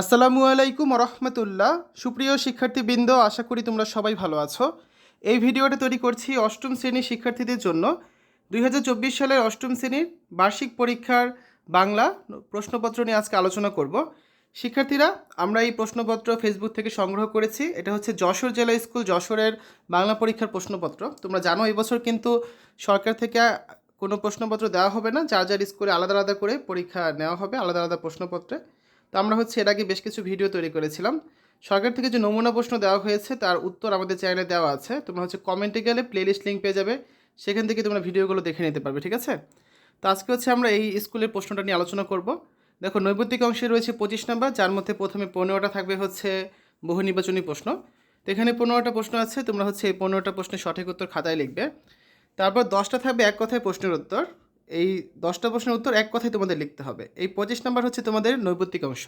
আসসালামু আলাইকুম রহমতুল্লাহ সুপ্রিয় শিক্ষার্থীবৃন্দ, আশা করি তোমরা সবাই ভালো আছো। এই ভিডিওটা তৈরি করছি অষ্টম শ্রেণির শিক্ষার্থীদের জন্য। দুই হাজার চব্বিশ সালের অষ্টম শ্রেণির বার্ষিক পরীক্ষার বাংলা প্রশ্নপত্র নিয়ে আজকে আলোচনা করব। শিক্ষার্থীরা, আমরা এই প্রশ্নপত্র ফেসবুক থেকে সংগ্রহ করেছি। এটা হচ্ছে যশোর জেলা স্কুল, যশোরের বাংলা পরীক্ষার প্রশ্নপত্র। তোমরা জানো, এবছর কিন্তু সরকার থেকে কোনো প্রশ্নপত্র দেওয়া হবে না। যার যার স্কুলে আলাদা আলাদা করে পরীক্ষা নেওয়া হবে, আলাদা আলাদা প্রশ্নপত্রে। তো আমরা হচ্ছে এর আগে বেশ কিছু ভিডিও তৈরি করেছিলাম। সরকার থেকে যে নমুনা প্রশ্ন দেওয়া হয়েছে, তার উত্তর আমাদের চ্যানেলে দেওয়া আছে। তোমরা হচ্ছে কমেন্টে গেলে প্লেলিস্ট লিঙ্ক পেয়ে যাবে। সেখান থেকে তোমরা ভিডিওগুলো দেখে নিতে পারবে, ঠিক আছে? তো আজকে হচ্ছে আমরা এই স্কুলের প্রশ্নটা নিয়ে আলোচনা করব। দেখো, নৈবত্তিক অংশে রয়েছে পঁচিশ নাম্বার, যার মধ্যে প্রথমে পনেরোটা থাকবে হচ্ছে বহু নির্বাচনী প্রশ্ন। তো এখানে পনেরোটা প্রশ্ন আছে, তোমরা হচ্ছে এই পনেরোটা প্রশ্নের সঠিক উত্তর খাতায় লিখবে। তারপর দশটা থাকবে এক কথায় প্রশ্নের উত্তর। এই দশটা প্রশ্নের উত্তর এক কথায় তোমাদের লিখতে হবে। এই পঁচিশ নাম্বার হচ্ছে তোমাদের নৈবত্তিক অংশ।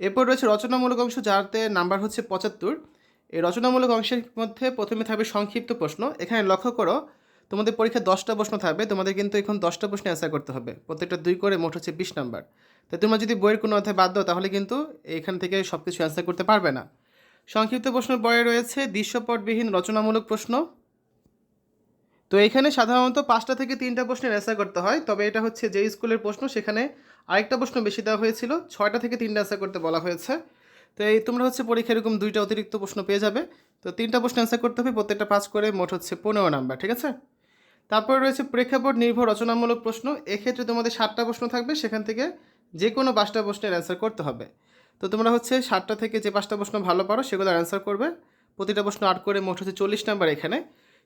এরপর রয়েছে রচনামূলক অংশ যাতে নাম্বার হচ্ছে পঁচাত্তর। এই রচনামূলক অংশের মধ্যে প্রথমে থাকবে সংক্ষিপ্ত প্রশ্ন। এখানে লক্ষ্য করো, তোমাদের পরীক্ষায় দশটা প্রশ্ন থাকবে, তোমাদের কিন্তু এখন দশটা প্রশ্নে অ্যান্সার করতে হবে। প্রত্যেকটা দুই করে মোট হচ্ছে বিশ নাম্বার। তো তোমরা যদি বইয়ের কোনো অধ্যায় বাদ দাও, তাহলে কিন্তু এখান থেকে সব কিছু অ্যান্সার করতে পারবে না। সংক্ষিপ্ত প্রশ্নের বয়ে রয়েছে দৃশ্যপটবিহীন রচনামূলক প্রশ্ন। তো এখানে সাধারণত পাঁচটা থেকে তিনটা প্রশ্নের অ্যান্সার করতে হয়। তবে এটা হচ্ছে যে স্কুলের প্রশ্ন, সেখানে আরেকটা প্রশ্ন বেশি দেওয়া হয়েছিল, ছয়টা থেকে তিনটা অ্যান্সার করতে বলা হয়েছে। তো এই তোমরা হচ্ছে পরীক্ষা এরকম দুইটা অতিরিক্ত প্রশ্ন পেয়ে যাবে। তো তিনটা প্রশ্ন অ্যান্সার করতে হবে, প্রত্যেকটা পাঁচ করে মোট হচ্ছে পনেরো নাম্বার ঠিক আছে? তারপরে রয়েছে প্রেক্ষাপট নির্ভর রচনামূলক প্রশ্ন। এক্ষেত্রে তোমাদের সাতটা প্রশ্ন থাকবে, সেখান থেকে যে কোনো পাঁচটা প্রশ্নের অ্যান্সার করতে হবে। তো তোমরা হচ্ছে সাতটা থেকে যে পাঁচটা প্রশ্ন ভালো পারো সেগুলো অ্যান্সার করবে। প্রতিটা প্রশ্ন আট করে মোট হচ্ছে চল্লিশ নাম্বার এখানে।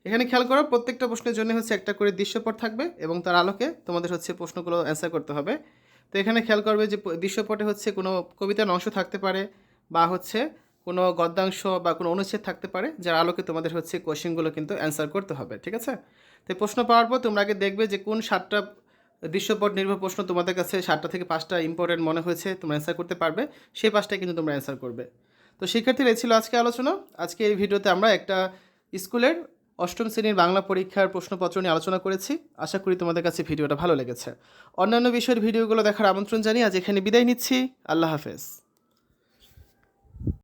এখানে খেয়াল করো, প্রত্যেকটা প্রশ্নের জন্য হচ্ছে একটা করে দৃশ্যপট থাকবে এবং তার আলোকে তোমাদের হচ্ছে প্রশ্নগুলো অ্যান্সার করতে হবে। তো এখানে খেয়াল করবে যে দৃশ্যপটে হচ্ছে কোনো কবিতার অংশ থাকতে পারে বা হচ্ছে কোনো গদ্যাংশ বা কোনো অনুচ্ছেদ থাকতে পারে, যার আলোকে তোমাদের হচ্ছে কোশ্চেনগুলো কিন্তু অ্যান্সার করতে হবে, ঠিক আছে? তো প্রশ্ন পাওয়ার পর তোমরা আগে দেখবে যে কোন সাতটা দৃশ্যপট নির্ভর প্রশ্ন তোমাদের কাছে সাতটা থেকে পাঁচটা ইম্পর্টেন্ট মনে হয়েছে, তোমরা অ্যান্সার করতে পারবে, সেই পাঁচটাই কিন্তু তোমরা অ্যান্সার করবে। তো শিক্ষার্থীরা ছিল আজকে আলোচনা। আজকে এই ভিডিওতে আমরা একটা স্কুলের অষ্টম শ্রেণির বাংলা পরীক্ষার প্রশ্নপত্র নিয়ে আলোচনা করেছি। আশা করি তোমাদের কাছে ভিডিওটা ভালো লেগেছে। অন্যান্য বিষয়ের ভিডিওগুলো দেখার আমন্ত্রণ জানিয়ে আজ এখানে বিদায় নিচ্ছি। আল্লাহ হাফেজ।